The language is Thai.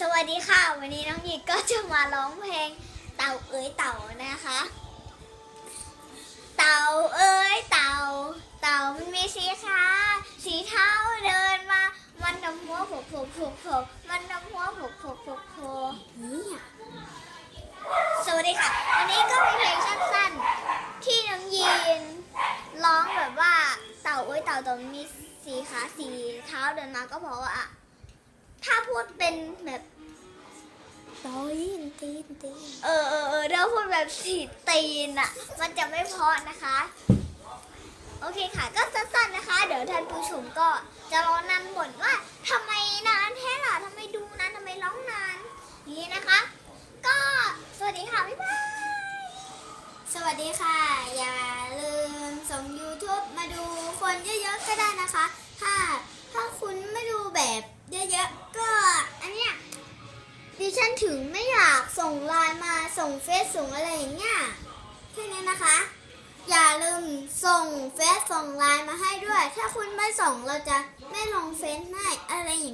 สวัสดีค่ะ วันนี้น้องหยิกก็จะมาร้องเพลงเต่าเอ้ยเต่านะคะ เต่าเอ้ยเต่า เต่ามันมีสีขาสีเท้าเดินมา มันนำหัวโผล่โผล่โผล่โผล่มันนำหัวโผล่โผล่โผล่โผล่เนี่ยสวัสดีค่ะ วันนี้ก็เป็นเพลงสั้นๆ ที่น้องยีนร้องแบบว่าเต่าเอ้ยเต่าเต่ามันมีสีขาสีเท้าเดินมาก็เพราะว่าถ้าพูด เป็นแบบตีนตีนตีนเออเออเออถ้าพูดแบบสีตีนอะ มันจะไม่เพราะนะคะ โอเคค่ะก็สั้นๆนะคะ เดี๋ยวท่านผู้ชมก็จะรอนานบ่นว่าทำไมนานแท้ล่ะทำไมดูนานทำไมร้องนานนี้นะคะ ก็สวัสดีค่ะบ๊ายบายสวัสดีค่ะ อย่าลืมส่ง YouTube มาดูคนเยอะๆก็ได้นะคะ ถ้า ฉันถึงไม่อยากส่งไลน์มาส่งเฟซส่งอะไรอย่างเงี้ยแค่นี้นะคะ อย่าลืมส่งเฟซส่งไลน์มาให้ด้วย ถ้าคุณไม่ส่งเราจะไม่ลงเฟซให้อะไรอย่างเงี้ย